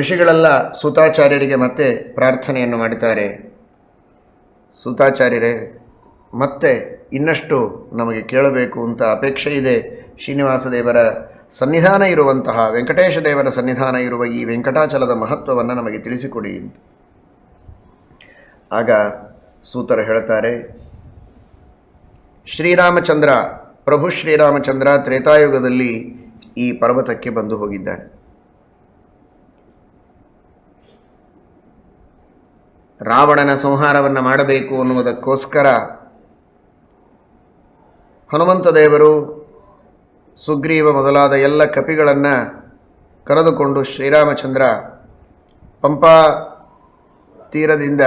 ಋಷಿಗಳೆಲ್ಲ ಸೂತಾಚಾರ್ಯರಿಗೆ ಮತ್ತೆ ಪ್ರಾರ್ಥನೆಯನ್ನು ಮಾಡಿದ್ದಾರೆ. ಸೂತಾಚಾರ್ಯರೇ, ಮತ್ತೆ ಇನ್ನಷ್ಟು ನಮಗೆ ಕೇಳಬೇಕು ಅಂತ ಅಪೇಕ್ಷೆ ಇದೆ. ಶ್ರೀನಿವಾಸ ದೇವರ ಸನ್ನಿಧಾನ ಇರುವಂತಹ ವೆಂಕಟೇಶ ದೇವರ ಸನ್ನಿಧಾನ ಇರುವ ಈ ವೆಂಕಟಾಚಲದ ಮಹತ್ವವನ್ನು ನಮಗೆ ತಿಳಿಸಿಕೊಡಿ ಅಂತ. ಆಗ ಸೂತರು ಹೇಳ್ತಾರೆ ಶ್ರೀರಾಮಚಂದ್ರ, ಪ್ರಭು ಶ್ರೀರಾಮಚಂದ್ರ ತ್ರೇತಾಯುಗದಲ್ಲಿ ಈ ಪರ್ವತಕ್ಕೆ ಬಂದು ಹೋಗಿದ್ದಾನೆ ರಾವಣನ ಸಂಹಾರವನ್ನು ಮಾಡಬೇಕು ಅನ್ನುವುದಕ್ಕೋಸ್ಕರ ಹನುಮಂತ ದೇವರು ಸುಗ್ರೀವ ಮೊದಲಾದ ಎಲ್ಲ ಕಪಿಗಳನ್ನು ಕರೆದುಕೊಂಡು ಶ್ರೀರಾಮಚಂದ್ರ ಪಂಪಾ ತೀರದಿಂದ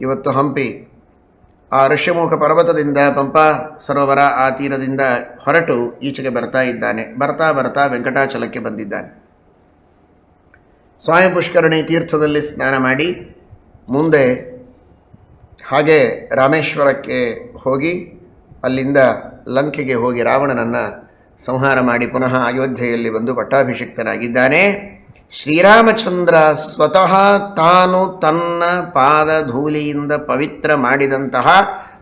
ಇವತ್ತು ಹಂಪಿ, ಆ ಋಷ್ಯಮುಖ ಪರ್ವತದಿಂದ ಪಂಪಾ ಸರೋವರ ಆ ತೀರದಿಂದ ಹೊರಟು ಈಚೆಗೆ ಬರ್ತಾ ಇದ್ದಾನೆ. ಬರ್ತಾ ಬರ್ತಾ ವೆಂಕಟಾಚಲಕ್ಕೆ ಬಂದಿದ್ದಾನೆ. ಸ್ವಾಮಿ ಪುಷ್ಕರಣಿ ತೀರ್ಥದಲ್ಲಿ ಸ್ನಾನ ಮಾಡಿ ಮುಂದೆ ಹಾಗೆ ರಾಮೇಶ್ವರಕ್ಕೆ ಹೋಗಿ ಅಲ್ಲಿಂದ ಲಂಕೆಗೆ ಹೋಗಿ ರಾವಣನನ್ನು ಸಂಹಾರ ಮಾಡಿ ಪುನಃ ಅಯೋಧ್ಯೆಯಲ್ಲಿ ಬಂದು ಪಟ್ಟಾಭಿಷಿಕ್ತನಾಗಿದ್ದಾನೆ. ಶ್ರೀರಾಮಚಂದ್ರ ಸ್ವತಃ ತಾನು ತನ್ನ ಪಾದಧೂಲಿಯಿಂದ ಪವಿತ್ರ ಮಾಡಿದಂತಹ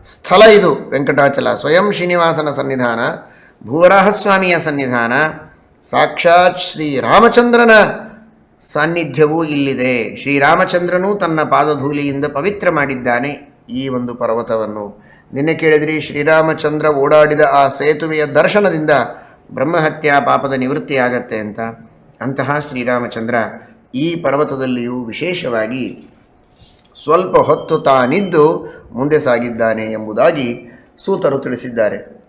ಸ್ಥಳ ಇದು ವೆಂಕಟಾಚಲ. ಸ್ವಯಂ ಶ್ರೀನಿವಾಸನ ಸನ್ನಿಧಾನ, ಭೂವರಾಹಸ್ವಾಮಿಯ ಸನ್ನಿಧಾನ, ಸಾಕ್ಷಾತ್ ಶ್ರೀರಾಮಚಂದ್ರನ ಸಾನ್ನಿಧ್ಯವೂ ಇಲ್ಲಿದೆ. ಶ್ರೀರಾಮಚಂದ್ರನೂ ತನ್ನ ಪಾದಧೂಲಿಯಿಂದ ಪವಿತ್ರ ಮಾಡಿದ್ದಾನೆ ಈ ಒಂದು ಪರ್ವತವನ್ನು. ನಿನ್ನೆ ಕೇಳಿದ್ರಿ, ಶ್ರೀರಾಮಚಂದ್ರ ಓಡಾಡಿದ ಆ ಸೇತುವೆಯ ದರ್ಶನದಿಂದ ಬ್ರಹ್ಮಹತ್ಯಾ ಪಾಪದ ನಿವೃತ್ತಿಯಾಗತ್ತೆ ಅಂತ. ಅಂತಹ ಶ್ರೀರಾಮಚಂದ್ರ ಈ ಪರ್ವತದಲ್ಲಿಯೂ ವಿಶೇಷವಾಗಿ ಸ್ವಲ್ಪ ಹೊತ್ತು ತಾನಿದ್ದು ಮುಂದೆ ಸಾಗಿದ್ದಾನೆ ಎಂಬುದಾಗಿ ಸೂತರು ತಿಳಿಸಿದ್ದಾರೆ.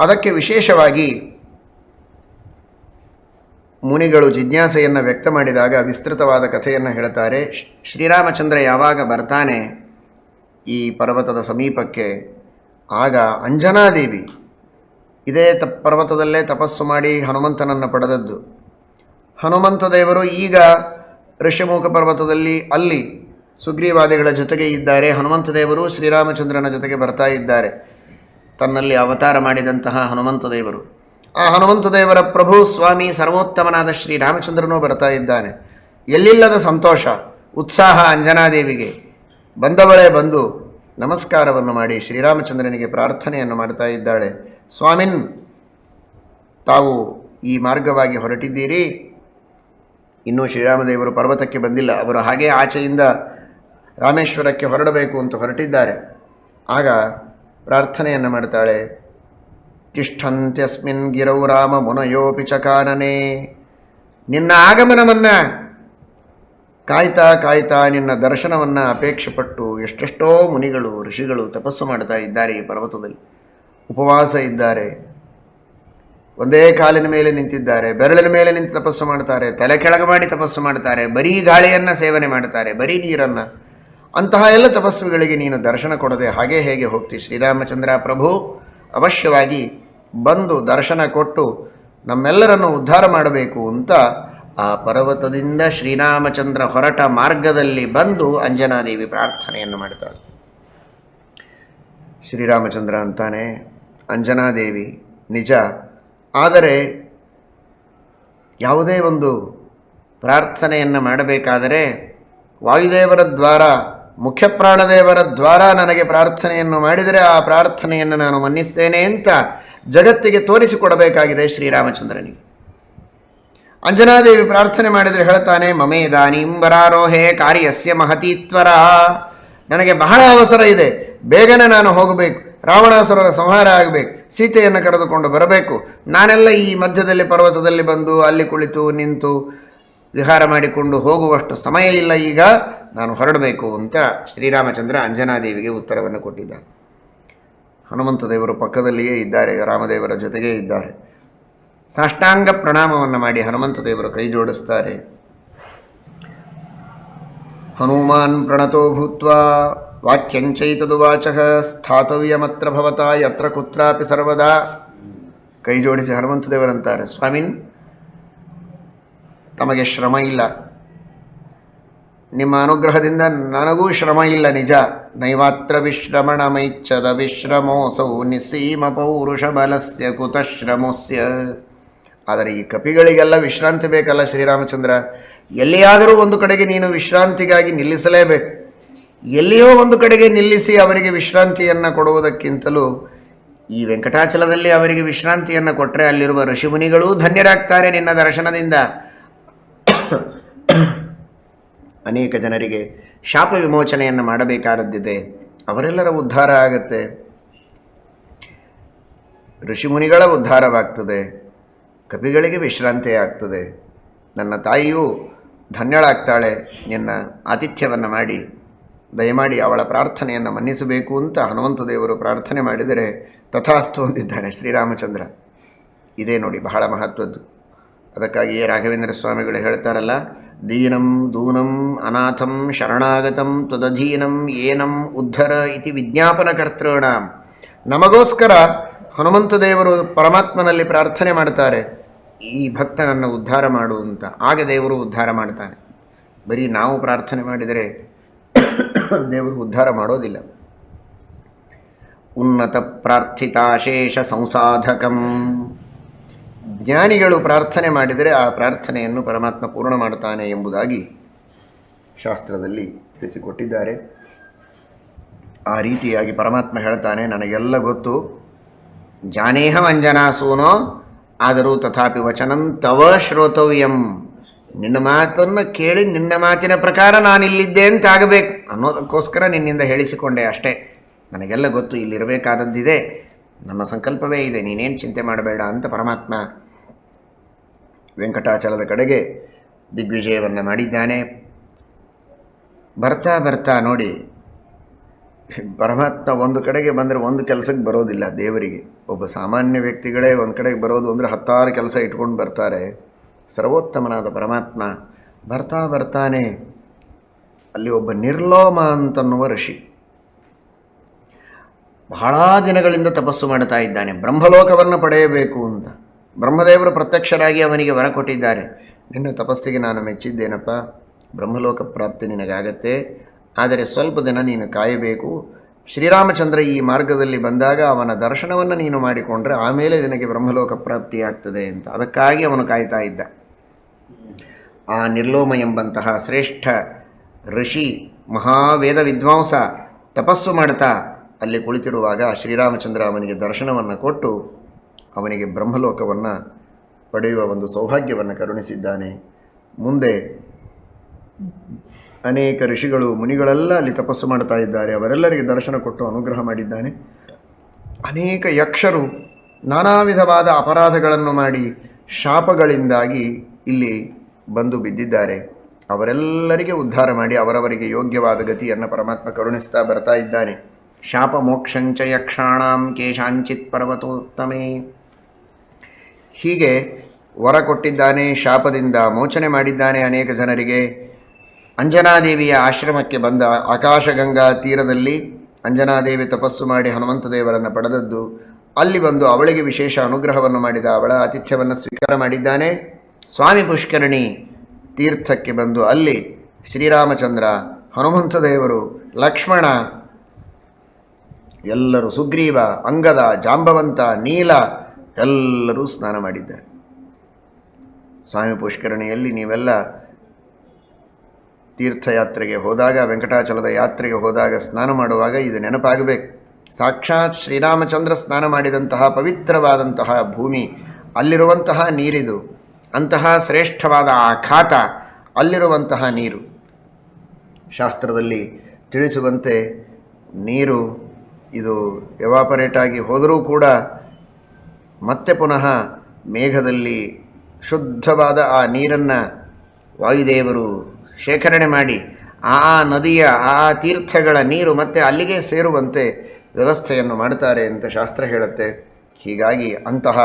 ಅದಕ್ಕೆ ವಿಶೇಷವಾಗಿ ಮುನಿಗಳು ಜಿಜ್ಞಾಸೆಯನ್ನು ವ್ಯಕ್ತ ಮಾಡಿದಾಗ ವಿಸ್ತೃತವಾದ ಕಥೆಯನ್ನು ಹೇಳ್ತಾರೆ ಶ್ರೀ- ಶ್ರೀರಾಮಚಂದ್ರ ಯಾವಾಗ ಬರ್ತಾನೆ ಈ ಪರ್ವತದ ಸಮೀಪಕ್ಕೆ? ಆಗ, ಅಂಜನಾದೇವಿ, ಇದೇ ತ ಪರ್ವತದಲ್ಲೇ ತಪಸ್ಸು ಮಾಡಿ ಹನುಮಂತನನ್ನು ಪಡೆದದ್ದು. ಹನುಮಂತ ದೇವರು ಈಗ ಋಷ್ಯಮುಖ ಪರ್ವತದಲ್ಲಿ ಅಲ್ಲಿ ಸುಗ್ರೀವಾದಿಗಳ ಜೊತೆಗೆ ಇದ್ದಾರೆ. ಹನುಮಂತ ದೇವರು ಶ್ರೀರಾಮಚಂದ್ರನ ಜೊತೆಗೆ ಬರ್ತಾ ಇದ್ದಾರೆ. ತನ್ನಲ್ಲಿ ಅವತಾರ ಮಾಡಿದಂತಹ ಹನುಮಂತ ದೇವರು. ಆ ಹನುಮಂತ ದೇವರ ಪ್ರಭು ಸ್ವಾಮಿ ಸರ್ವೋತ್ತಮನಾದ ಶ್ರೀರಾಮಚಂದ್ರನೂ ಬರ್ತಾ ಇದ್ದಾನೆ. ಎಲ್ಲಿಲ್ಲದ ಸಂತೋಷ, ಉತ್ಸಾಹ ಅಂಜನಾದೇವಿಗೆ. ಬಂದವಳೇ ಬಂದು ನಮಸ್ಕಾರವನ್ನು ಮಾಡಿ ಶ್ರೀರಾಮಚಂದ್ರನಿಗೆ ಪ್ರಾರ್ಥನೆಯನ್ನು ಮಾಡ್ತಾ ಇದ್ದಾಳೆ. ಸ್ವಾಮಿನ್, ತಾವು ಈ ಮಾರ್ಗವಾಗಿ ಹೊರಟಿದ್ದೀರಿ. ಇನ್ನೂ ಶ್ರೀರಾಮದೇವರು ಪರ್ವತಕ್ಕೆ ಬಂದಿಲ್ಲ. ಅವರು ಹಾಗೇ ಆಚೆಯಿಂದ ರಾಮೇಶ್ವರಕ್ಕೆ ಹೊರಡಬೇಕು ಅಂತ ಹೊರಟಿದ್ದಾರೆ. ಆಗ ಪ್ರಾರ್ಥನೆಯನ್ನು ಮಾಡ್ತಾಳೆ. ತಿಷ್ಠಂತ್ಯಸ್ಮಿನ್ ಗಿರೌ ರಾಮ ಮುನಯೋಪಿ ಚಕಾನನೆ ನಿನ್ನ ಆಗಮನವನ್ನು ಕಾಯ್ತಾ ಕಾಯ್ತಾ ನಿನ್ನ ದರ್ಶನವನ್ನು ಅಪೇಕ್ಷೆಪಟ್ಟು ಎಷ್ಟೆಷ್ಟೋ ಮುನಿಗಳು, ಋಷಿಗಳು ತಪಸ್ಸು ಮಾಡ್ತಾ ಇದ್ದಾರೆ ಈ ಪರ್ವತದಲ್ಲಿ. ಉಪವಾಸ ಇದ್ದಾರೆ. ಒಂದೇ ಕಾಲಿನ ಮೇಲೆ ನಿಂತಿದ್ದಾರೆ, ಬೆರಳಿನ ಮೇಲೆ ನಿಂತು ತಪಸ್ಸು ಮಾಡ್ತಾರೆ, ತಲೆ ಕೆಳಗೆ ಮಾಡಿ ತಪಸ್ಸು ಮಾಡ್ತಾರೆ, ಬರೀ ಗಾಳಿಯನ್ನು ಸೇವನೆ ಮಾಡ್ತಾರೆ, ಬರೀ ನೀರನ್ನು. ಅಂತಹ ಎಲ್ಲ ತಪಸ್ವಿಗಳಿಗೆ ನೀನು ದರ್ಶನ ಕೊಡದೆ ಹಾಗೆ ಹೇಗೆ ಹೋಗ್ತಿ? ಶ್ರೀರಾಮಚಂದ್ರ ಪ್ರಭು, ಅವಶ್ಯವಾಗಿ ಬಂದು ದರ್ಶನ ಕೊಟ್ಟು ನಮ್ಮೆಲ್ಲರನ್ನು ಉದ್ಧಾರ ಮಾಡಬೇಕು ಅಂತ ಆ ಪರ್ವತದಿಂದ ಶ್ರೀರಾಮಚಂದ್ರ ಹೊರಟ ಮಾರ್ಗದಲ್ಲಿ ಬಂದು ಅಂಜನಾದೇವಿ ಪ್ರಾರ್ಥನೆಯನ್ನು ಮಾಡ್ತಾಳೆ. ಶ್ರೀರಾಮಚಂದ್ರ ಅಂತಾನೆ, ಅಂಜನಾದೇವಿ, ನಿಜ. ಆದರೆ ಯಾವುದೇ ಒಂದು ಪ್ರಾರ್ಥನೆಯನ್ನು ಮಾಡಬೇಕಾದರೆ ವಾಯುದೇವರ ದ್ವಾರ ಮುಖ್ಯ ಪ್ರಾಣದೇವರ ದ್ವಾರ ನನಗೆ ಪ್ರಾರ್ಥನೆಯನ್ನು ಮಾಡಿದರೆ ಆ ಪ್ರಾರ್ಥನೆಯನ್ನು ನಾನು ಮನ್ನಿಸ್ತೇನೆ ಅಂತ ಜಗತ್ತಿಗೆ ತೋರಿಸಿಕೊಡಬೇಕಾಗಿದೆ ಶ್ರೀರಾಮಚಂದ್ರನಿಗೆ. ಅಂಜನಾದೇವಿ ಪ್ರಾರ್ಥನೆ ಮಾಡಿದರೆ ಹೇಳ್ತಾನೆ ಮಮೇದಾನೀಂಬರಾರೋಹೇ ಕಾರ್ಯಸ್ಯ ಮಹತೀತ್ವರ. ನನಗೆ ಬಹಳ ಅವಸರ ಇದೆ, ಬೇಗನೆ ನಾನು ಹೋಗಬೇಕು, ರಾವಣಾಸುರರ ಸಂಹಾರ ಆಗಬೇಕು, ಸೀತೆಯನ್ನು ಕರೆದುಕೊಂಡು ಬರಬೇಕು. ನಾನೆಲ್ಲ ಈ ಮಧ್ಯದಲ್ಲಿ ಪರ್ವತದಲ್ಲಿ ಬಂದು ಅಲ್ಲಿ ಕುಳಿತು ನಿಂತು ವಿಹಾರ ಮಾಡಿಕೊಂಡು ಹೋಗುವಷ್ಟು ಸಮಯ ಇಲ್ಲ, ಈಗ ನಾನು ಹೊರಡಬೇಕು ಅಂತ ಶ್ರೀರಾಮಚಂದ್ರ ಅಂಜನಾದೇವಿಗೆ ಉತ್ತರವನ್ನು ಕೊಟ್ಟಿದ್ದ ಹನುಮಂತ ದೇವರು ಪಕ್ಕದಲ್ಲಿಯೇ ಇದ್ದಾರೆ, ರಾಮದೇವರ ಜೊತೆಗೇ ಇದ್ದಾರೆ. ಸಾಷ್ಟಾಂಗ ಪ್ರಣಾಮವನ್ನು ಮಾಡಿ ಹನುಮಂತ ದೇವರು ಕೈ ಜೋಡಿಸ್ತಾರೆ. ಹನುಮಾನ್ ಪ್ರಣತೋ ಭೂತ್ವ ವಾಕ್ಯಂಚೈತದುವಾಚ ಸ್ಥಾತವ್ಯಮತ್ರ ಭವತ, ಯತ್ರ ಕುತ್ರಾಪಿ ಸರ್ವದಾ. ಕೈ ಜೋಡಿಸಿ ಹನುಮಂತ ದೇವರಂತಾರೆ. ಸ್ವಾಮಿನ್, ತಮಗೆ ಶ್ರಮ ಇಲ್ಲ. ನಿಮ್ಮ ಅನುಗ್ರಹದಿಂದ ನನಗೂ ಶ್ರಮ ಇಲ್ಲ ನಿಜ. ನೈವಾತ್ರ ವಿಶ್ರಮಣ ಮೈಚ್ಛದ ವಿಶ್ರಮೋಸೌ ನಿಸ್ಸೀಮ ಪೌರುಷ ಬಲಸ್ಯ ಕುತಶ್ರಮೋಸ್ಯ. ಆದರೆ ಈ ಕಪಿಗಳಿಗೆಲ್ಲ ವಿಶ್ರಾಂತಿ ಬೇಕಲ್ಲ ಶ್ರೀರಾಮಚಂದ್ರ? ಎಲ್ಲಿಯಾದರೂ ಒಂದು ಕಡೆಗೆ ನೀನು ವಿಶ್ರಾಂತಿಗಾಗಿ ನಿಲ್ಲಿಸಲೇಬೇಕು. ಎಲ್ಲಿಯೋ ಒಂದು ಕಡೆಗೆ ನಿಲ್ಲಿಸಿ ಅವರಿಗೆ ವಿಶ್ರಾಂತಿಯನ್ನು ಕೊಡುವುದಕ್ಕಿಂತಲೂ ಈ ವೆಂಕಟಾಚಲದಲ್ಲಿ ಅವರಿಗೆ ವಿಶ್ರಾಂತಿಯನ್ನು ಕೊಟ್ಟರೆ ಅಲ್ಲಿರುವ ಋಷಿಮುನಿಗಳೂ ಧನ್ಯರಾಗ್ತಾರೆ ನಿನ್ನ ದರ್ಶನದಿಂದ. ಅನೇಕ ಜನರಿಗೆ ಶಾಪ ವಿಮೋಚನೆಯನ್ನು ಮಾಡಬೇಕಾದದ್ದಿದೆ. ಅವರೆಲ್ಲರ ಉದ್ಧಾರ ಆಗತ್ತೆ. ಋಷಿಮುನಿಗಳ ಉದ್ಧಾರವಾಗ್ತದೆ. ಕಪಿಗಳಿಗೆ ವಿಶ್ರಾಂತಿ ಆಗ್ತದೆ. ನನ್ನ ತಾಯಿಯೂ ಧನ್ಯಳಾಗ್ತಾಳೆ. ನಿನ್ನ ಆತಿಥ್ಯವನ್ನು ಮಾಡಿ, ದಯಮಾಡಿ ಅವಳ ಪ್ರಾರ್ಥನೆಯನ್ನು ಮನ್ನಿಸಬೇಕು ಅಂತ ಹನುಮಂತ ದೇವರು ಪ್ರಾರ್ಥನೆ ಮಾಡಿದರೆ ತಥಾಸ್ತು ಅಂದಿದ್ದಾನೆ ಶ್ರೀರಾಮಚಂದ್ರ. ಇದೇ ನೋಡಿ ಬಹಳ ಮಹತ್ವದ್ದು. ಅದಕ್ಕಾಗಿಯೇ ರಾಘವೇಂದ್ರ ಸ್ವಾಮಿಗಳು ಹೇಳ್ತಾರಲ್ಲ, ದೀನಂ ದೂನಂ ಅನಾಥಂ ಶರಣಾಗತಂ ತ್ವದಧೀನಂ ಏನಂ ಉದ್ಧರ ಇತಿ ವಿಜ್ಞಾಪನ ಕರ್ತೃಣ ನಮಗೋಸ್ಕರ ಹನುಮಂತ ದೇವರು ಪರಮಾತ್ಮನಲ್ಲಿ ಪ್ರಾರ್ಥನೆ ಮಾಡ್ತಾರೆ, ಈ ಭಕ್ತನನ್ನು ಉದ್ಧಾರ ಮಾಡು ಅಂತ. ಆಗ ದೇವರು ಉದ್ಧಾರ ಮಾಡ್ತಾನೆ. ಬರೀ ನಾವು ಪ್ರಾರ್ಥನೆ ಮಾಡಿದರೆ ದೇವರು ಉದ್ಧಾರ ಮಾಡೋದಿಲ್ಲ. ಉನ್ನತ ಪ್ರಾರ್ಥಿತಾಶೇಷ ಸಂಸಾಧಕಂ. ಜ್ಞಾನಿಗಳು ಪ್ರಾರ್ಥನೆ ಮಾಡಿದರೆ ಆ ಪ್ರಾರ್ಥನೆಯನ್ನು ಪರಮಾತ್ಮ ಪೂರ್ಣ ಮಾಡುತ್ತಾನೆ ಎಂಬುದಾಗಿ ಶಾಸ್ತ್ರದಲ್ಲಿ ತಿಳಿಸಿಕೊಟ್ಟಿದ್ದಾರೆ. ಆ ರೀತಿಯಾಗಿ ಪರಮಾತ್ಮ ಹೇಳ್ತಾನೆ, ನನಗೆಲ್ಲ ಗೊತ್ತು. ಜಾನೇಹ ಮಂಜನಾಸೂನೋ ಆದರೂ ತಥಾಪಿ ವಚನಂ ತವ ಶ್ರೋತವ್ಯಂ. ನಿನ್ನ ಮಾತನ್ನು ಕೇಳಿ ನಿನ್ನ ಮಾತಿನ ಪ್ರಕಾರ ನಾನಿಲ್ಲಿದ್ದೆ ಅಂತ ಆಗಬೇಕು. ಅನ್ನೋದಕ್ಕೋಸ್ಕರ ನಿನ್ನಿಂದ ಹೇಳಿಸಿಕೊಂಡೆ ಅಷ್ಟೇ. ನನಗೆಲ್ಲ ಗೊತ್ತು, ಇಲ್ಲಿರಬೇಕಾದದ್ದಿದೆ. ನನ್ನ ಸಂಕಲ್ಪವೇ ಇದೆ. ನೀನೇನು ಚಿಂತೆ ಮಾಡಬೇಡ ಅಂತ ಪರಮಾತ್ಮ ವೆಂಕಟಾಚಲದ ಕಡೆಗೆ ದಿಗ್ವಿಜಯವನ್ನು ಮಾಡಿದ್ದಾನೆ. ಬರ್ತಾ ಬರ್ತಾ ನೋಡಿ, ಪರಮಾತ್ಮ ಒಂದು ಕಡೆಗೆ ಬಂದರೆ ಒಂದು ಕೆಲಸಕ್ಕೆ ಬರೋದಿಲ್ಲ ದೇವರಿಗೆ. ಒಬ್ಬ ಸಾಮಾನ್ಯ ವ್ಯಕ್ತಿಗಳೇ ಒಂದು ಕಡೆಗೆ ಬರೋದು ಅಂದರೆ ಹತ್ತಾರು ಕೆಲಸ ಇಟ್ಕೊಂಡು ಬರ್ತಾರೆ. ಸರ್ವೋತ್ತಮನಾದ ಪರಮಾತ್ಮ ಬರ್ತಾ ಬರ್ತಾನೆ. ಅಲ್ಲಿ ಒಬ್ಬ ನಿರ್ಲೋಮ ಅಂತನ್ನುವ ಋಷಿ ಬಹಳ ದಿನಗಳಿಂದ ತಪಸ್ಸು ಮಾಡ್ತಾ ಇದ್ದಾನೆ. ಬ್ರಹ್ಮಲೋಕವನ್ನು ಪಡೆಯಬೇಕು ಅಂತ. ಬ್ರಹ್ಮದೇವರು ಪ್ರತ್ಯಕ್ಷರಾಗಿ ಅವನಿಗೆ ವರ ಕೊಟ್ಟಿದ್ದಾರೆ. ನಿನ್ನ ತಪಸ್ಸಿಗೆ ನಾನು ಮೆಚ್ಚಿದ್ದೇನಪ್ಪ? ಬ್ರಹ್ಮಲೋಕ ಪ್ರಾಪ್ತಿ ನಿನಗಾಗತ್ತೆ. ಆದರೆ ಸ್ವಲ್ಪ ದಿನ ನೀನು ಕಾಯಬೇಕು. ಶ್ರೀರಾಮಚಂದ್ರ ಈ ಮಾರ್ಗದಲ್ಲಿ ಬಂದಾಗ ಅವನ ದರ್ಶನವನ್ನು ನೀನು ಮಾಡಿಕೊಂಡ್ರೆ ಆಮೇಲೆ ನಿನಗೆ ಬ್ರಹ್ಮಲೋಕ ಪ್ರಾಪ್ತಿಯಾಗ್ತದೆ ಅಂತ. ಅದಕ್ಕಾಗಿ ಅವನು ಕಾಯ್ತಾ ಇದ್ದ. ಆ ನಿರ್ಲೋಮ ಎಂಬಂತಹ ಶ್ರೇಷ್ಠ ಋಷಿ, ಮಹಾವೇದ ವಿದ್ವಾಂಸ ತಪಸ್ಸು ಮಾಡ್ತಾ ಅಲ್ಲಿ ಕುಳಿತಿರುವಾಗ ಶ್ರೀರಾಮಚಂದ್ರ ಅವನಿಗೆ ದರ್ಶನವನ್ನು ಕೊಟ್ಟು ಅವನಿಗೆ ಬ್ರಹ್ಮಲೋಕವನ್ನು ಪಡೆಯುವ ಒಂದು ಸೌಭಾಗ್ಯವನ್ನು ಕರುಣಿಸಿದ್ದಾನೆ. ಮುಂದೆ ಅನೇಕ ಋಷಿಗಳು, ಮುನಿಗಳೆಲ್ಲ ಅಲ್ಲಿ ತಪಸ್ಸು ಮಾಡ್ತಾ ಇದ್ದಾರೆ. ಅವರೆಲ್ಲರಿಗೆ ದರ್ಶನ ಕೊಟ್ಟು ಅನುಗ್ರಹ ಮಾಡಿದ್ದಾನೆ. ಅನೇಕ ಯಕ್ಷರು ನಾನಾ ವಿಧವಾದ ಅಪರಾಧಗಳನ್ನು ಮಾಡಿ ಶಾಪಗಳಿಂದಾಗಿ ಇಲ್ಲಿ ಬಂದು ಬಿದ್ದಿದ್ದಾರೆ. ಅವರೆಲ್ಲರಿಗೆ ಉದ್ಧಾರ ಮಾಡಿ ಅವರವರಿಗೆ ಯೋಗ್ಯವಾದ ಗತಿಯನ್ನು ಪರಮಾತ್ಮ ಕರುಣಿಸ್ತಾ ಬರ್ತಾ ಇದ್ದಾನೆ. ಶಾಪ ಮೋಕ್ಷಂಚ ಯಕ್ಷಾಣಾಂ ಕೇಶಾಂಚಿತ್ ಪರ್ವತೋತ್ತಮೇ. ಹೀಗೆ ವರ ಕೊಟ್ಟಿದ್ದಾನೆ, ಶಾಪದಿಂದ ಮೋಚನೆ ಮಾಡಿದ್ದಾನೆ ಅನೇಕ ಜನರಿಗೆ. ಅಂಜನಾದೇವಿಯ ಆಶ್ರಮಕ್ಕೆ ಬಂದ ಆಕಾಶಗಂಗಾ ತೀರದಲ್ಲಿ ಅಂಜನಾದೇವಿ ತಪಸ್ಸು ಮಾಡಿ ಹನುಮಂತ ದೇವರನ್ನು ಪಡೆದದ್ದು. ಅಲ್ಲಿ ಬಂದು ಅವಳಿಗೆ ವಿಶೇಷ ಅನುಗ್ರಹವನ್ನು ಮಾಡಿದ ಅವಳ ಆತಿಥ್ಯವನ್ನು ಸ್ವೀಕಾರ ಮಾಡಿದ್ದಾನೆ. ಸ್ವಾಮಿ ಪುಷ್ಕರಣಿ ತೀರ್ಥಕ್ಕೆ ಬಂದು ಅಲ್ಲಿ ಶ್ರೀರಾಮಚಂದ್ರ, ಹನುಮಂತ ದೇವರು, ಲಕ್ಷ್ಮಣ, ಎಲ್ಲರೂ ಸುಗ್ರೀವ, ಅಂಗದ, ಜಾಂಬವಂತ, ನೀಲ ಎಲ್ಲರೂ ಸ್ನಾನ ಮಾಡಿದ್ದಾರೆ. ಸ್ವಾಮಿ ಪುಷ್ಕರಣಿಯಲ್ಲಿ ನೀವೆಲ್ಲ ತೀರ್ಥಯಾತ್ರೆಗೆ ಹೋದಾಗ, ವೆಂಕಟಾಚಲದ ಯಾತ್ರೆಗೆ ಹೋದಾಗ ಸ್ನಾನ ಮಾಡುವಾಗ ಇದು ನೆನಪಾಗಬೇಕು. ಸಾಕ್ಷಾತ್ ಶ್ರೀರಾಮಚಂದ್ರ ಸ್ನಾನ ಮಾಡಿದಂತಹ ಪವಿತ್ರವಾದಂತಹ ಭೂಮಿ, ಅಲ್ಲಿರುವಂತಹ ನೀರಿದು, ಅಂತಹ ಶ್ರೇಷ್ಠವಾದ ಆಘಾತ ಅಲ್ಲಿರುವಂತಹ ನೀರು. ಶಾಸ್ತ್ರದಲ್ಲಿ ತಿಳಿಸುವಂತೆ ನೀರು ಇದು ಎವಾಪರೇಟ್ ಆಗಿ ಹೋದರೂ ಕೂಡ ಮತ್ತೆ ಪುನಃ ಮೇಘದಲ್ಲಿ ಶುದ್ಧವಾದ ಆ ನೀರನ್ನು ವಾಯುದೇವರು ಶೇಖರಣೆ ಮಾಡಿ ಆ ನದಿಯ, ಆ ತೀರ್ಥಗಳ ನೀರು ಮತ್ತೆ ಅಲ್ಲಿಗೆ ಸೇರುವಂತೆ ವ್ಯವಸ್ಥೆಯನ್ನು ಮಾಡುತ್ತಾರೆ ಅಂತ ಶಾಸ್ತ್ರ ಹೇಳುತ್ತೆ. ಹೀಗಾಗಿ ಅಂತಹ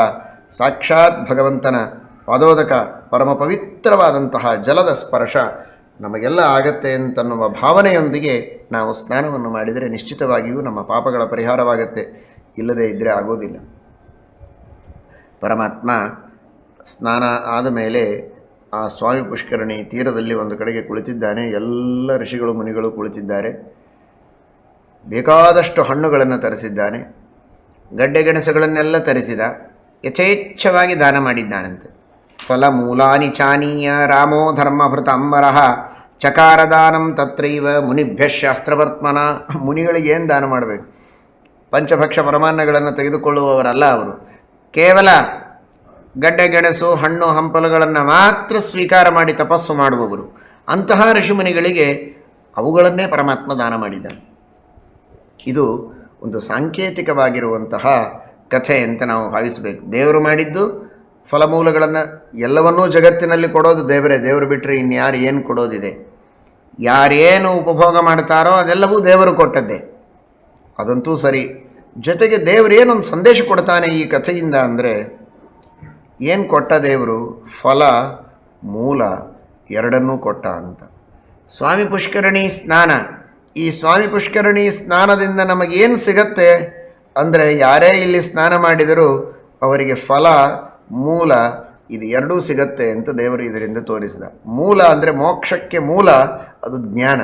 ಸಾಕ್ಷಾತ್ ಭಗವಂತನ ಪಾದೋದಕ ಪರಮ ಪವಿತ್ರವಾದಂತಹ ಜಲದ ಸ್ಪರ್ಶ ನಮಗೆಲ್ಲ ಆಗತ್ತೆ ಅಂತನ್ನುವ ಭಾವನೆಯೊಂದಿಗೆ ನಾವು ಸ್ನಾನವನ್ನು ಮಾಡಿದರೆ ನಿಶ್ಚಿತವಾಗಿಯೂ ನಮ್ಮ ಪಾಪಗಳ ಪರಿಹಾರವಾಗತ್ತೆ. ಇಲ್ಲದೇ ಇದ್ದರೆ ಆಗೋದಿಲ್ಲ. ಪರಮಾತ್ಮ ಸ್ನಾನ ಆದ ಮೇಲೆ ಆ ಸ್ವಾಮಿ ಪುಷ್ಕರಣಿ ತೀರದಲ್ಲಿ ಒಂದು ಕಡೆಗೆ ಕುಳಿತಿದ್ದಾನೆ. ಎಲ್ಲ ಋಷಿಗಳು, ಮುನಿಗಳು ಕುಳಿತಿದ್ದಾರೆ. ಬೇಕಾದಷ್ಟು ಹಣ್ಣುಗಳನ್ನು ತರಿಸಿದ್ದಾನೆ. ಗಡ್ಡೆ ಗೆಣಸುಗಳನ್ನೆಲ್ಲ ತರಿಸಿದ. ಯಥೇಚ್ಛವಾಗಿ ದಾನ ಮಾಡಿದ್ದಾನಂತೆ. ಫಲ ಮೂಲಾನಿ ಚಾನೀಯ ರಾಮೋ ಧರ್ಮಭೃತ ಅಂಬರಃ ಚಕಾರದಾನಂ ತತ್ರೈವ ಮುನಿಭ್ಯ ಶಾಸ್ತ್ರವರ್ತ್ಮನ. ಮುನಿಗಳಿಗೆ ಏನು ದಾನ ಮಾಡಬೇಕು? ಪಂಚಭಕ್ಷ ಪರಮಾನ್ನಗಳನ್ನು ತೆಗೆದುಕೊಳ್ಳುವವರಲ್ಲ ಅವರು. ಕೇವಲ ಗಡ್ಡೆ ಗೆಣಸು, ಹಣ್ಣು, ಹಂಪಲುಗಳನ್ನು ಮಾತ್ರ ಸ್ವೀಕಾರ ಮಾಡಿ ತಪಸ್ಸು ಮಾಡುವವರು. ಅಂತಹ ಋಷಿಮುನಿಗಳಿಗೆ ಅವುಗಳನ್ನೇ ಪರಮಾತ್ಮ ದಾನ ಮಾಡಿದ ಇದು ಒಂದು ಸಾಂಕೇತಿಕವಾಗಿರುವಂತಹ ಕಥೆ ಅಂತ ನಾವು ಭಾವಿಸಬೇಕು. ದೇವರು ಮಾಡಿದ್ದು ಫಲಮೂಲಗಳನ್ನು ಎಲ್ಲವನ್ನೂ ಜಗತ್ತಿನಲ್ಲಿ ಕೊಡೋದು ದೇವರೇ. ದೇವರು ಬಿಟ್ಟರೆ ಇನ್ಯಾರು ಏನು ಕೊಡೋದಿದೆ? ಯಾರೇನು ಉಪಭೋಗ ಮಾಡ್ತಾರೋ ಅದೆಲ್ಲವೂ ದೇವರು ಕೊಟ್ಟದ್ದೇ. ಅದಂತೂ ಸರಿ. ಜೊತೆಗೆ ದೇವರು ಏನೊಂದು ಸಂದೇಶ ಕೊಡ್ತಾನೆ ಈ ಕಥೆಯಿಂದ ಅಂದರೆ, ಏನು ಕೊಟ್ಟ ದೇವರು? ಫಲ, ಮೂಲ, ಎರಡನ್ನೂ ಕೊಟ್ಟ ಅಂತ. ಸ್ವಾಮಿ ಪುಷ್ಕರಣಿ ಸ್ನಾನ. ಈ ಸ್ವಾಮಿ ಪುಷ್ಕರಣಿ ಸ್ನಾನದಿಂದ ನಮಗೇನು ಸಿಗತ್ತೆ? ಅಂದರೆ, ಯಾರೇ ಇಲ್ಲಿ ಸ್ನಾನ ಮಾಡಿದರೂ ಅವರಿಗೆ ಫಲ, ಮೂಲ, ಇದು ಎರಡೂ ಸಿಗತ್ತೆ ಅಂತ ದೇವರು ಇದರಿಂದ ತೋರಿಸಿದ. ಮೂಲ ಅಂದರೆ ಮೋಕ್ಷಕ್ಕೆ ಮೂಲ, ಅದು ಜ್ಞಾನ.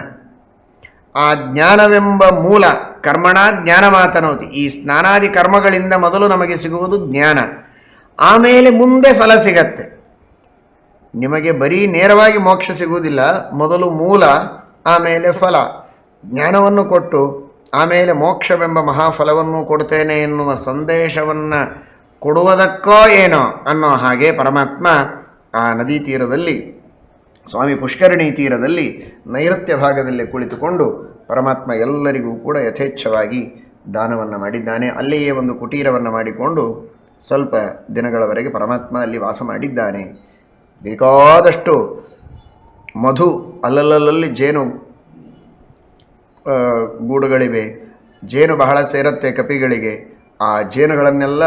ಆ ಜ್ಞಾನವೆಂಬ ಮೂಲ ಕರ್ಮಣ ಜ್ಞಾನ ಮಾತನೋತಿ. ಈ ಸ್ನಾನಾದಿ ಕರ್ಮಗಳಿಂದ ಮೊದಲು ನಮಗೆ ಸಿಗುವುದು ಜ್ಞಾನ. ಆಮೇಲೆ ಮುಂದೆ ಫಲ ಸಿಗತ್ತೆ. ನಿಮಗೆ ಬರೀ ನೇರವಾಗಿ ಮೋಕ್ಷ ಸಿಗುವುದಿಲ್ಲ. ಮೊದಲು ಮೂಲ, ಆಮೇಲೆ ಫಲ. ಜ್ಞಾನವನ್ನು ಕೊಟ್ಟು, ಆಮೇಲೆ ಮೋಕ್ಷವೆಂಬ ಮಹಾಫಲವನ್ನು ಕೊಡ್ತೇನೆ ಎನ್ನುವ ಸಂದೇಶವನ್ನು ಕೊಡುವುದಕ್ಕೋ ಏನೋ ಅನ್ನೋ ಹಾಗೆ ಪರಮಾತ್ಮ ಆ ನದಿ ತೀರದಲ್ಲಿ, ಸ್ವಾಮಿ ಪುಷ್ಕರಣಿ ತೀರದಲ್ಲಿ ನೈಋತ್ಯ ಭಾಗದಲ್ಲಿ ಕುಳಿತುಕೊಂಡು ಪರಮಾತ್ಮ ಎಲ್ಲರಿಗೂ ಕೂಡ ಯಥೇಚ್ಛವಾಗಿ ದಾನವನ್ನು ಮಾಡಿದ್ದಾನೆ. ಅಲ್ಲಿಯೇ ಒಂದು ಕುಟೀರವನ್ನು ಮಾಡಿಕೊಂಡು ಸ್ವಲ್ಪ ದಿನಗಳವರೆಗೆ ಪರಮಾತ್ಮ ಅಲ್ಲಿ ವಾಸ ಮಾಡಿದ್ದಾನೆ. ಬೇಕಾದಷ್ಟು ಮಧು ಅಲ್ಲಲ್ಲಲ್ಲಿ ಜೇನು ಗೂಡುಗಳಿವೆ. ಜೇನು ಬಹಳ ಸೇರುತ್ತೆ ಕಪಿಗಳಿಗೆ. ಆ ಜೇನುಗಳನ್ನೆಲ್ಲ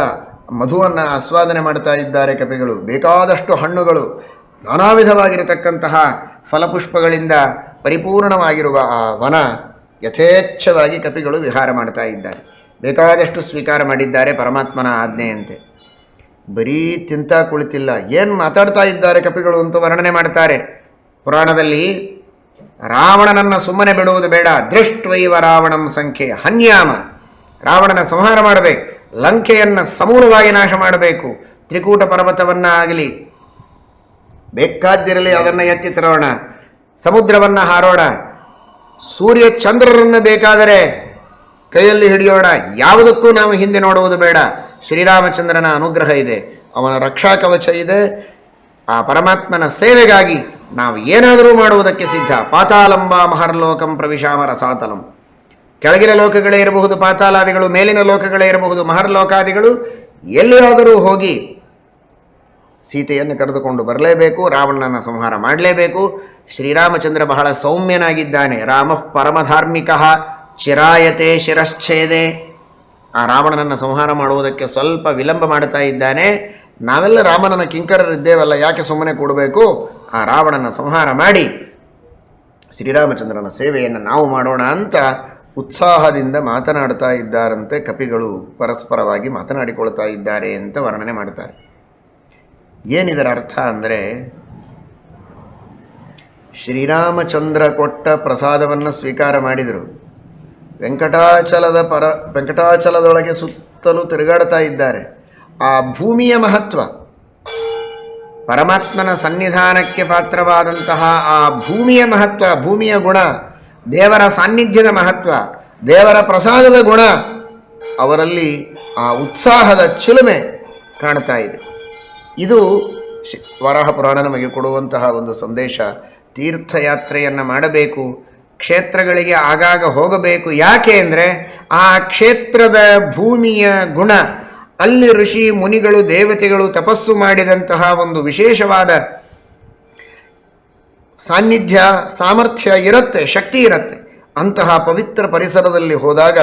ಮಧುವನ್ನು ಆಸ್ವಾದನೆ ಮಾಡ್ತಾ ಇದ್ದಾರೆ ಕಪಿಗಳು. ಬೇಕಾದಷ್ಟು ಹಣ್ಣುಗಳು ನಾನಾ ವಿಧವಾಗಿರತಕ್ಕಂತಹ ಫಲಪುಷ್ಪಗಳಿಂದ ಪರಿಪೂರ್ಣವಾಗಿರುವ ಆ ವನ ಯಥೇಚ್ಛವಾಗಿ ಕಪಿಗಳು ವಿಹಾರ ಮಾಡ್ತಾ ಇದ್ದಾರೆ. ಬೇಕಾದಷ್ಟು ಸ್ವೀಕಾರ ಮಾಡಿದ್ದಾರೆ ಪರಮಾತ್ಮನ ಆಜ್ಞೆಯಂತೆ. ಬರೀ ತಿಂತ ಕುಳಿತಿಲ್ಲ. ಏನು ಮಾತಾಡ್ತಾ ಇದ್ದಾರೆ ಕಪಿಗಳು ಅಂತ ವರ್ಣನೆ ಮಾಡ್ತಾರೆ. ಪುರಾಣದಲ್ಲಿ ರಾವಣನನ್ನು ಸುಮ್ಮನೆ ಬಿಡುವುದು ಬೇಡ. ದೃಷ್ಟ್ವೈವ ರಾವಣಂ ಸಂಖ್ಯೆ. ಹನ್ಯಾಮ. ರಾವಣನ ಸಂಹಾರ ಮಾಡಬೇಕು. ಲಂಕೆಯನ್ನು ಸಮೂಲವಾಗಿ ನಾಶ ಮಾಡಬೇಕು. ತ್ರಿಕೂಟ ಪರ್ವತವನ್ನು ಆಗಲಿ ಬೇಕಾದ್ದಿರಲಿ ಅದನ್ನು ಎತ್ತಿ ತರೋಣ. ಸಮುದ್ರವನ್ನು ಹಾರೋಣ. ಸೂರ್ಯ ಚಂದ್ರರನ್ನು ಬೇಕಾದರೆ ಕೈಯಲ್ಲಿ ಹಿಡಿಯೋಣ. ಯಾವುದಕ್ಕೂ ನಾವು ಹಿಂದೆ ನೋಡುವುದು ಬೇಡ. ಶ್ರೀರಾಮಚಂದ್ರನ ಅನುಗ್ರಹ ಇದೆ. ಅವನ ರಕ್ಷಾ ಕವಚ ಇದೆ. ಆ ಪರಮಾತ್ಮನ ಸೇವೆಗಾಗಿ ನಾವು ಏನಾದರೂ ಮಾಡುವುದಕ್ಕೆ ಸಿದ್ಧ. ಪಾತಾಲಂಬ ಮಹರ್ಲೋಕಂ ಪ್ರವಿಶಾಮ ರಸಾತಲಂ ಕೆಳಗಿನ ಲೋಕಗಳೇ ಇರಬಹುದು ಪಾತಾಲಾದಿಗಳು ಮೇಲಿನ ಲೋಕಗಳೇ ಇರಬಹುದು, ಮಹರ್ಲೋಕಾದಿಗಳು. ಎಲ್ಲಿಯಾದರೂ ಹೋಗಿ ಸೀತೆಯನ್ನು ಕರೆದುಕೊಂಡು ಬರಲೇಬೇಕು ರಾವಣನ ಸಂಹಾರ ಮಾಡಲೇಬೇಕು. ಶ್ರೀರಾಮಚಂದ್ರ ಬಹಳ ಸೌಮ್ಯನಾಗಿದ್ದಾನೆ. ರಾಮ ಪರಮಧಾರ್ಮಿಕ ಚಿರಾಯತೆ ಶಿರಶ್ಛೇದೆ. ಆ ರಾವಣನನ್ನು ಸಂಹಾರ ಮಾಡುವುದಕ್ಕೆ ಸ್ವಲ್ಪ ವಿಳಂಬ ಮಾಡ್ತಾ ಇದ್ದಾನೆ. ನಾವೆಲ್ಲ ರಾಮನನ್ನು ಕಿಂಕರರಿದ್ದೇವಲ್ಲ, ಯಾಕೆ ಸುಮ್ಮನೆ ಕೊಡಬೇಕು? ಆ ರಾವಣನ ಸಂಹಾರ ಮಾಡಿ, ಶ್ರೀರಾಮಚಂದ್ರನ ಸೇವೆಯನ್ನು ನಾವು ಮಾಡೋಣ ಅಂತ ಉತ್ಸಾಹದಿಂದ ಮಾತನಾಡ್ತಾ ಇದ್ದಾರಂತೆ ಕಪಿಗಳು. ಪರಸ್ಪರವಾಗಿ ಮಾತನಾಡಿಕೊಳ್ತಾ ಇದ್ದಾರೆ ಅಂತ ವರ್ಣನೆ ಮಾಡ್ತಾರೆ. ಏನಿದರ ಅರ್ಥ ಅಂದರೆ ಶ್ರೀರಾಮಚಂದ್ರ ಕೊಟ್ಟ ಪ್ರಸಾದವನ್ನು ಸ್ವೀಕಾರ ಮಾಡಿದರು. ವೆಂಕಟಾಚಲದ ಪರ, ವೆಂಕಟಾಚಲದೊಳಗೆ ಸುತ್ತಲೂ ತಿರುಗಾಡ್ತಾ ಇದ್ದಾರೆ. ಆ ಭೂಮಿಯ ಮಹತ್ವ. ಪರಮಾತ್ಮನ ಸನ್ನಿಧಾನಕ್ಕೆ ಪಾತ್ರವಾದಂತಹ ಆ ಭೂಮಿಯ ಮಹತ್ವ, ಭೂಮಿಯ ಗುಣ, ದೇವರ ಸಾನ್ನಿಧ್ಯದ ಮಹತ್ವ, ದೇವರ ಪ್ರಸಾದದ ಗುಣ, ಅವರಲ್ಲಿ ಆ ಉತ್ಸಾಹದ ಚಿಲುಮೆ ಕಾಣ್ತಾ ಇದೆ. ಇದು ಶಿ- ವರಾಹ ಪುರಾಣ ನಮಗೆ ಕೊಡುವಂತಹ ಒಂದು ಸಂದೇಶ. ತೀರ್ಥಯಾತ್ರೆಯನ್ನು ಮಾಡಬೇಕು, ಕ್ಷೇತ್ರಗಳಿಗೆ ಆಗಾಗ ಹೋಗಬೇಕು. ಯಾಕೆ ಅಂದರೆ, ಆ ಕ್ಷೇತ್ರದ ಭೂಮಿಯ ಗುಣ, ಅಲ್ಲಿ ಋಷಿ ಮುನಿಗಳು ದೇವತೆಗಳು ತಪಸ್ಸು ಮಾಡಿದಂತಹ ಒಂದು ವಿಶೇಷವಾದ ಸಾನ್ನಿಧ್ಯ, ಸಾಮರ್ಥ್ಯ ಇರುತ್ತೆ, ಶಕ್ತಿ ಇರುತ್ತೆ. ಅಂತಹ ಪವಿತ್ರ ಪರಿಸರದಲ್ಲಿ ಹೋದಾಗ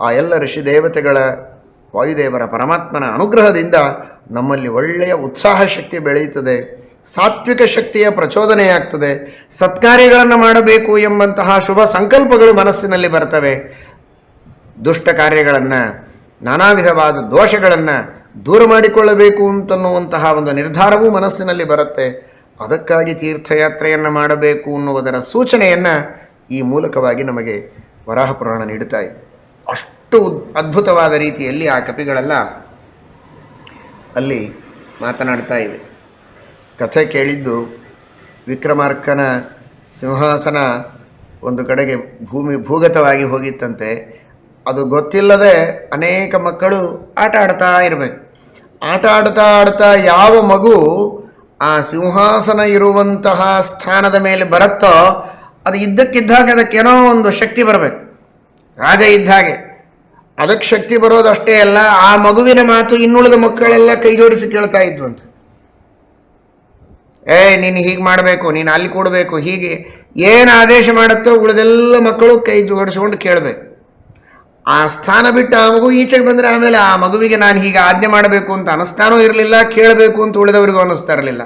ಆ ಎಲ್ಲ ಋಷಿ ದೇವತೆಗಳ ವಾಯುದೇವರ ಪರಮಾತ್ಮನ ಅನುಗ್ರಹದಿಂದ ನಮ್ಮಲ್ಲಿ ಒಳ್ಳೆಯ ಉತ್ಸಾಹ ಶಕ್ತಿ ಬೆಳೆಯುತ್ತದೆ. ಸಾತ್ವಿಕ ಶಕ್ತಿಯ ಪ್ರಚೋದನೆಯಾಗ್ತದೆ. ಸತ್ಕಾರ್ಯಗಳನ್ನು ಮಾಡಬೇಕು ಎಂಬಂತಹ ಶುಭ ಸಂಕಲ್ಪಗಳು ಮನಸ್ಸಿನಲ್ಲಿ ಬರ್ತವೆ. ದುಷ್ಟ ಕಾರ್ಯಗಳನ್ನು ನಾನಾ ವಿಧವಾದ ದೋಷಗಳನ್ನು ದೂರ ಮಾಡಿಕೊಳ್ಳಬೇಕು ಅಂತನ್ನುವಂತಹ ಒಂದು ನಿರ್ಧಾರವೂ ಮನಸ್ಸಿನಲ್ಲಿ ಬರುತ್ತೆ. ಅದಕ್ಕಾಗಿ ತೀರ್ಥಯಾತ್ರೆಯನ್ನು ಮಾಡಬೇಕು ಅನ್ನುವುದರ ಸೂಚನೆಯನ್ನು ಈ ಮೂಲಕವಾಗಿ ನಮಗೆ ವರಾಹ ಪುರಾಣ ನೀಡುತ್ತಾ ಇದೆ. ಅಷ್ಟು. ಉದ್- ಅದ್ಭುತವಾದ ರೀತಿಯಲ್ಲಿ ಆ ಕಪಿಗಳೆಲ್ಲ ಅಲ್ಲಿ ಮಾತನಾಡ್ತಾ ಇವೆ. ಕಥೆ ಕೇಳಿದ್ದು ವಿಕ್ರಮಾರ್ಕನ ಸಿಂಹಾಸನ ಒಂದು ಕಡೆಗೆ ಭೂಮಿ ಭೂಗತವಾಗಿ ಹೋಗಿತ್ತಂತೆ. ಅದು ಗೊತ್ತಿಲ್ಲದೆ ಅನೇಕ ಮಕ್ಕಳು ಆಟ ಆಡ್ತಾ ಇರಬೇಕು. ಆಟ ಆಡ್ತಾ ಆಡ್ತಾ ಯಾವ ಮಗು ಆ ಸಿಂಹಾಸನ ಇರುವಂತಹ ಸ್ಥಾನದ ಮೇಲೆ ಬರುತ್ತೋ ಅದು ಇದ್ದಕ್ಕಿದ್ದಾಗ ಅದಕ್ಕೇನೋ ಒಂದು ಶಕ್ತಿ ಬರಬೇಕು. ರಾಜ ಇದ್ದ ಹಾಗೆ. ಅದಕ್ಕೆ ಶಕ್ತಿ ಬರೋದಷ್ಟೇ ಅಲ್ಲ, ಆ ಮಗುವಿನ ಮಾತು ಇನ್ನುಳಿದ ಮಕ್ಕಳೆಲ್ಲ ಕೈ ಜೋಡಿಸಿ ಕೇಳ್ತಾ ಇದ್ವಂತ. ಏ ನೀನು ಹೀಗೆ ಮಾಡಬೇಕು, ನೀನು ಅಲ್ಲಿ ಕೊಡಬೇಕು, ಹೀಗೆ ಏನು ಆದೇಶ ಮಾಡುತ್ತೋ ಉಳಿದೆಲ್ಲ ಮಕ್ಕಳು ಕೈ ಜೋಡಿಸ್ಕೊಂಡು ಕೇಳಬೇಕು. ಆ ಸ್ಥಾನ ಬಿಟ್ಟು ಆ ಮಗು ಈಚೆಗೆ ಬಂದರೆ ಆಮೇಲೆ ಆ ಮಗುವಿಗೆ ನಾನು ಹೀಗೆ ಆಜ್ಞೆ ಮಾಡಬೇಕು ಅಂತ ಅನಿಸ್ತಾನೂ ಇರಲಿಲ್ಲ, ಕೇಳಬೇಕು ಅಂತ ಉಳಿದವರಿಗೂ ಅನ್ನಿಸ್ತಾ ಇರಲಿಲ್ಲ.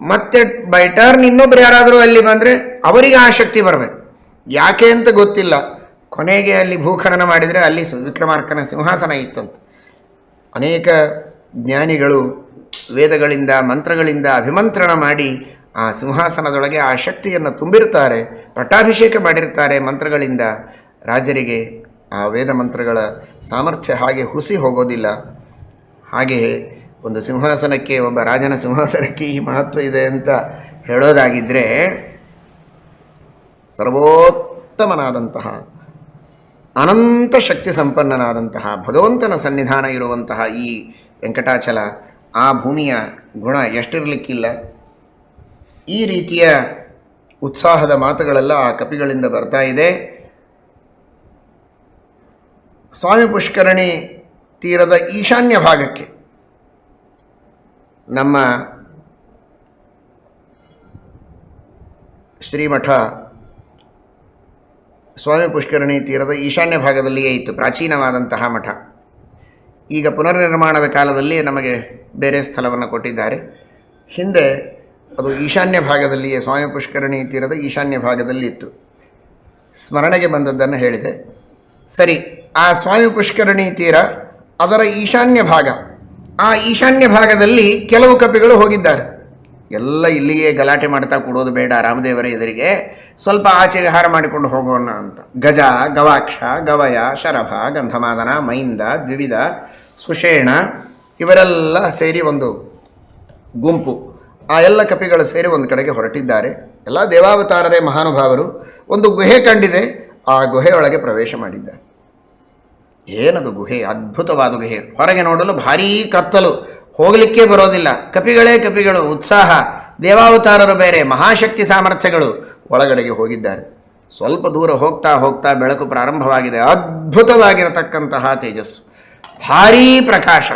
ಮತ್ತೆ ಬೈ ಟರ್ನ್ ಇನ್ನೊಬ್ರು ಯಾರಾದರೂ ಅಲ್ಲಿ ಬಂದರೆ ಅವರಿಗೆ ಆ ಶಕ್ತಿ ಬರಬೇಕು. ಯಾಕೆ ಅಂತ ಗೊತ್ತಿಲ್ಲ. ಕೊನೆಗೆ ಅಲ್ಲಿ ಭೂಖನನ ಮಾಡಿದರೆ ಅಲ್ಲಿ ವಿಕ್ರಮಾರ್ಕನ ಸಿಂಹಾಸನ ಇತ್ತಂತೆ. ಅನೇಕ ಜ್ಞಾನಿಗಳು ವೇದಗಳಿಂದ, ಮಂತ್ರಗಳಿಂದ ಅಭಿಮಂತ್ರಣ ಮಾಡಿ ಆ ಸಿಂಹಾಸನದೊಳಗೆ ಆ ಶಕ್ತಿಯನ್ನು ತುಂಬಿರುತ್ತಾರೆ, ಪಟ್ಟಾಭಿಷೇಕ ಮಾಡಿರ್ತಾರೆ ಮಂತ್ರಗಳಿಂದ. ರಾಜರಿಗೆ ಆ ವೇದ ಮಂತ್ರಗಳ ಸಾಮರ್ಥ್ಯ ಹಾಗೆ ಹುಸಿ ಹೋಗೋದಿಲ್ಲ. ಹಾಗೆಯೇ ಒಂದು ಸಿಂಹಾಸನಕ್ಕೆ, ಒಬ್ಬ ರಾಜನ ಸಿಂಹಾಸನಕ್ಕೆ ಈ ಮಹತ್ವ ಇದೆ ಅಂತ ಹೇಳೋದಾಗಿದ್ದರೆ ಸರ್ವೋತ್ತಮನಾದಂತಹ ಅನಂತ ಶಕ್ತಿ ಸಂಪನ್ನನಾದಂತಹ ಭಗವಂತನ ಸನ್ನಿಧಾನ ಇರುವಂತಹ ಈ ವೆಂಕಟಾಚಲ ಆ ಭೂಮಿಯ ಗುಣ ಎಷ್ಟಿರಲಿಕ್ಕಿಲ್ಲ. ಈ ರೀತಿಯ ಉತ್ಸಾಹದ ಮಾತುಗಳೆಲ್ಲ ಆ ಕಪಿಗಳಿಂದ ಬರ್ತಾ ಇದೆ. ಸ್ವಾಮಿ ಪುಷ್ಕರಣಿ ತೀರದ ಈಶಾನ್ಯ ಭಾಗಕ್ಕೆ ನಮ್ಮ ಶ್ರೀಮಠ ಸ್ವಾಮಿ ಪುಷ್ಕರಣಿ ತೀರದ ಈಶಾನ್ಯ ಭಾಗದಲ್ಲಿಯೇ ಇತ್ತು, ಪ್ರಾಚೀನವಾದಂತಹ ಮಠ. ಈಗ ಪುನರ್ನಿರ್ಮಾಣದ ಕಾಲದಲ್ಲಿ ನಮಗೆ ಬೇರೆ ಸ್ಥಳವನ್ನು ಕೊಟ್ಟಿದ್ದಾರೆ. ಹಿಂದೆ ಅದು ಈಶಾನ್ಯ ಭಾಗದಲ್ಲಿಯೇ ಸ್ವಾಮಿ ಪುಷ್ಕರಣಿ ತೀರದ ಈಶಾನ್ಯ ಭಾಗದಲ್ಲಿ ಇತ್ತು. ಸ್ಮರಣೆಗೆ ಬಂದದ್ದನ್ನು ಹೇಳಿದೆ. ಸರಿ, ಆ ಸ್ವಾಮಿ ಪುಷ್ಕರಣಿ ತೀರ ಅದರ ಈಶಾನ್ಯ ಭಾಗ. ಆ ಈಶಾನ್ಯ ಭಾಗದಲ್ಲಿ ಕೆಲವು ಕಪಿಗಳು ಹೋಗಿದ್ದಾರೆ. ಎಲ್ಲ ಇಲ್ಲಿಗೆ ಗಲಾಟೆ ಮಾಡ್ತಾ ಕೊಡೋದು ಬೇಡ ರಾಮದೇವರ ಎದುರಿಗೆ. ಸ್ವಲ್ಪ ಆಚೆ ವಿಹಾರ ಮಾಡಿಕೊಂಡು ಹೋಗೋಣ ಅಂತ. ಗಜ, ಗವಾಕ್ಷ, ಗವಯ, ಶರಭ, ಗಂಧಮಾದನ, ಮೈಂದ, ದ್ವಿವಿಧ, ಸುಷೇಣ ಇವರೆಲ್ಲ ಸೇರಿ ಒಂದು ಗುಂಪು. ಆ ಎಲ್ಲ ಕಪಿಗಳು ಸೇರಿ ಒಂದು ಕಡೆಗೆ ಹೊರಟಿದ್ದಾರೆ. ಎಲ್ಲ ದೇವಾವತಾರರೇ ಮಹಾನುಭಾವರು ಒಂದು ಗುಹೆ ಕಂಡಿದೆ. ಆ ಗುಹೆಯೊಳಗೆ ಪ್ರವೇಶ ಮಾಡಿದ್ದಾರೆ. ಏನದು ಗುಹೆ? ಅದ್ಭುತವಾದ ಗುಹೆ. ಹೊರಗೆ ನೋಡಲು ಭಾರೀ ಕತ್ತಲು. ಹೋಗಲಿಕ್ಕೆ ಬರೋದಿಲ್ಲ. ಕಪಿಗಳೇ ಕಪಿಗಳು, ಉತ್ಸಾಹ. ದೇವಾವತಾರರು ಬೇರೆ, ಮಹಾಶಕ್ತಿ ಸಾಮರ್ಥ್ಯಗಳು ಒಳಗಡೆಗೆ ಹೋಗಿದ್ದಾರೆ. ಸ್ವಲ್ಪ ದೂರ ಹೋಗ್ತಾ ಹೋಗ್ತಾ ಬೆಳಕು ಪ್ರಾರಂಭವಾಗಿದೆ. ಅದ್ಭುತವಾಗಿರತಕ್ಕಂತಹ ತೇಜಸ್ಸು. ಭಾರೀ ಪ್ರಕಾಶ.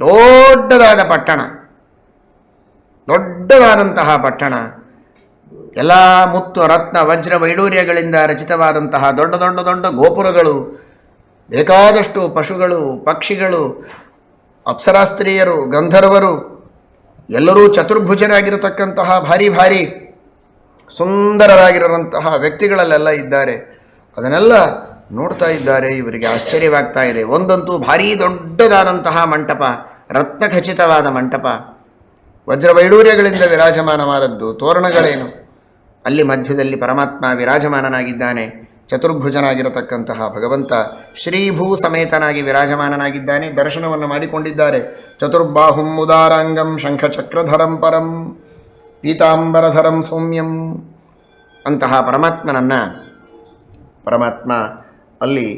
ದೊಡ್ಡದಾದ ಪಟ್ಟಣ. ದೊಡ್ಡದಾದಂತಹ ಪಟ್ಟಣ. ಎಲ್ಲ ಮುತ್ತು, ರತ್ನ, ವಜ್ರ, ವೈಡೂರ್ಯಗಳಿಂದ ರಚಿತವಾದಂತಹ ದೊಡ್ಡ ದೊಡ್ಡ ದೊಡ್ಡ ಗೋಪುರಗಳು. ಬೇಕಾದಷ್ಟು ಪಶುಗಳು, ಪಕ್ಷಿಗಳು ಅಪ್ಸರಾಸ್ತ್ರೀಯರು, ಗಂಧರ್ವರು, ಎಲ್ಲರೂ ಚತುರ್ಭುಜರಾಗಿರತಕ್ಕಂತಹ ಭಾರಿ ಭಾರಿ ಸುಂದರರಾಗಿರುವಂತಹ ವ್ಯಕ್ತಿಗಳಲ್ಲೆಲ್ಲ ಇದ್ದಾರೆ. ಅದನ್ನೆಲ್ಲ ನೋಡ್ತಾ ಇದ್ದಾರೆ, ಇವರಿಗೆ ಆಶ್ಚರ್ಯವಾಗ್ತಾ ಇದೆ. ಒಂದಂತೂ ಭಾರೀ ದೊಡ್ಡದಾದಂತಹ ಮಂಟಪ, ರತ್ನಖಚಿತವಾದ ಮಂಟಪ. ವಜ್ರವೈಡೂರ್ಯಗಳಿಂದ ವಿರಾಜಮಾನವಾದದ್ದು ತೋರಣಗಳೇನು? ಅಲ್ಲಿ ಮಧ್ಯದಲ್ಲಿ ಪರಮಾತ್ಮ ವಿರಾಜಮಾನನಾಗಿದ್ದಾನೆ. ಚತುರ್ಭುಜನಾಗಿರತಕ್ಕಂತಹ ಭಗವಂತ ಶ್ರೀಭೂ ಸಮೇತನಾಗಿ ವಿರಾಜಮಾನನಾಗಿದ್ದಾನೆ, ದರ್ಶನವನ್ನು ಮಾಡಿಕೊಂಡಿದ್ದಾರೆ. ಚತುರ್ಬಾಹುಂ ಉದಾರಾಂಗಂ ಶಂಖಚಕ್ರಧರಂ ಪರಂ ಪೀತಾಂಬರಧರಂ ಸೌಮ್ಯಂ. ಅಂತಹ ಪರಮಾತ್ಮನನ್ನು ಪರಮಾತ್ಮ ಅಲ್ಲಿ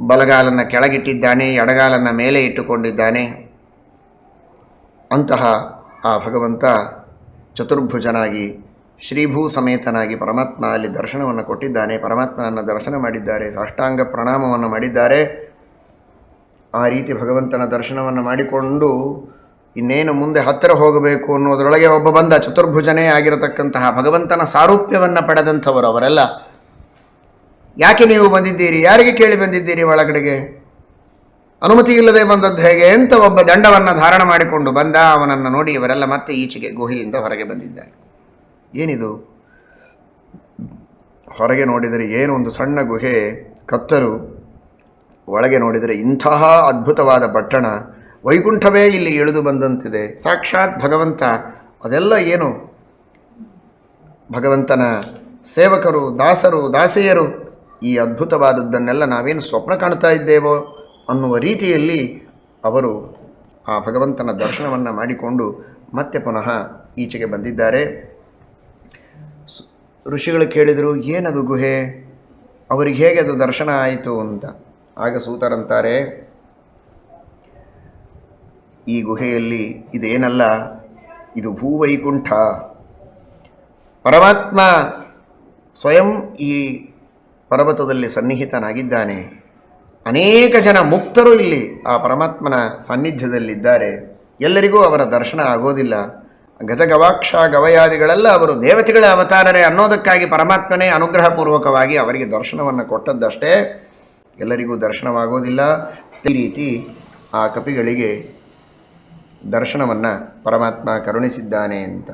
ಬಲಗಾಲನ್ನು ಕೆಳಗಿಟ್ಟಿದ್ದಾನೆ, ಎಡಗಾಲನ್ನು ಮೇಲೆ ಇಟ್ಟುಕೊಂಡಿದ್ದಾನೆ. ಅಂತಹ ಆ ಭಗವಂತ ಚತುರ್ಭುಜನಾಗಿ ಶ್ರೀಭೂ ಸಮೇತನಾಗಿ ಪರಮಾತ್ಮ ಅಲ್ಲಿ ದರ್ಶನವನ್ನು ಕೊಟ್ಟಿದ್ದಾನೆ. ಪರಮಾತ್ಮನನ್ನು ದರ್ಶನ ಮಾಡಿದ್ದಾರೆ. ಸಾಷ್ಟಾಂಗ ಪ್ರಣಾಮವನ್ನು ಮಾಡಿದ್ದಾರೆ. ಆ ರೀತಿ ಭಗವಂತನ ದರ್ಶನವನ್ನು ಮಾಡಿಕೊಂಡು ಇನ್ನೇನು ಮುಂದೆ ಹತ್ತಿರ ಹೋಗಬೇಕು ಅನ್ನೋದರೊಳಗೆ ಒಬ್ಬ ಬಂದ. ಚತುರ್ಭುಜನೇ ಆಗಿರತಕ್ಕಂತಹ ಭಗವಂತನ ಸಾರೂಪ್ಯವನ್ನು ಪಡೆದಂಥವರು ಅವರೆಲ್ಲ. ಯಾಕೆ ನೀವು ಬಂದಿದ್ದೀರಿ? ಯಾರಿಗೆ ಕೇಳಿ ಬಂದಿದ್ದೀರಿ ಒಳಗಡೆಗೆ? ಅನುಮತಿ ಇಲ್ಲದೆ ಬಂದದ್ದು ಹೇಗೆ? ಅಂತ ಒಬ್ಬ ದಂಡವನ್ನು ಧಾರಣ ಮಾಡಿಕೊಂಡು ಬಂದ? ಅವನನ್ನು ನೋಡಿ ಇವರೆಲ್ಲ ಮತ್ತೆ ಈಚೆಗೆ ಗುಹೆಯಿಂದ ಹೊರಗೆ ಬಂದಿದ್ದಾರೆ. ಏನಿದು? ಹೊರಗೆ ನೋಡಿದರೆ ಏನು ಒಂದು ಸಣ್ಣ ಗುಹೆ, ಕತ್ತಲು, ಒಳಗೆ ನೋಡಿದರೆ ಇಂತಹ ಅದ್ಭುತವಾದ ಪಟ್ಟಣ, ವೈಕುಂಠವೇ ಇಲ್ಲಿ ಇಳಿದು ಬಂದಂತಿದೆ. ಸಾಕ್ಷಾತ್ ಭಗವಂತ, ಅದೆಲ್ಲ ಏನು? ಭಗವಂತನ ಸೇವಕರು, ದಾಸರು, ದಾಸಿಯರು, ಈ ಅದ್ಭುತವಾದದ್ದನ್ನೆಲ್ಲ ನಾವೇನು ಸ್ವಪ್ನ ಕಾಣ್ತಾ ಇದ್ದೇವೋ ಅನ್ನುವ ರೀತಿಯಲ್ಲಿ ಅವರು ಆ ಭಗವಂತನ ದರ್ಶನವನ್ನು ಮಾಡಿಕೊಂಡು ಮತ್ತೆ ಪುನಃ ಈಚೆಗೆ ಬಂದಿದ್ದಾರೆ. ಋಷಿಗಳು ಕೇಳಿದರು, ಏನದು ಗುಹೆ? ಅವರಿಗೆ ಹೇಗೆ ಅದು ದರ್ಶನ ಆಯಿತು ಅಂತ? ಆಗ ಸೂತರಂತಾರೆ ಈ ಗುಹೆಯಲ್ಲಿ ಇದೇನಲ್ಲ, ಇದು ಭೂವೈಕುಂಠ. ಪರಮಾತ್ಮ ಸ್ವಯಂ ಈ ಪರ್ವತದಲ್ಲಿ ಸನ್ನಿಹಿತನಾಗಿದ್ದಾನೆ. ಅನೇಕ ಜನ ಮುಕ್ತರು ಇಲ್ಲಿ ಆ ಪರಮಾತ್ಮನ ಸಾನ್ನಿಧ್ಯದಲ್ಲಿದ್ದಾರೆ. ಎಲ್ಲರಿಗೂ ಅವರ ದರ್ಶನ ಆಗೋದಿಲ್ಲ. ಗಜಗವಾಕ್ಷ ಗವಯಾದಿಗಳೆಲ್ಲ ಅವರು ದೇವತೆಗಳ ಅವತಾರರೇ ಅನ್ನೋದಕ್ಕಾಗಿ ಪರಮಾತ್ಮನೇ ಅನುಗ್ರಹಪೂರ್ವಕವಾಗಿ ಅವರಿಗೆ ದರ್ಶನವನ್ನು ಕೊಟ್ಟದ್ದಷ್ಟೇ ಎಲ್ಲರಿಗೂ ದರ್ಶನವಾಗೋದಿಲ್ಲ. ಈ ರೀತಿ ಆ ಕಪಿಗಳಿಗೆ ದರ್ಶನವನ್ನು ಪರಮಾತ್ಮ ಕರುಣಿಸಿದ್ದಾನೆ ಅಂತ.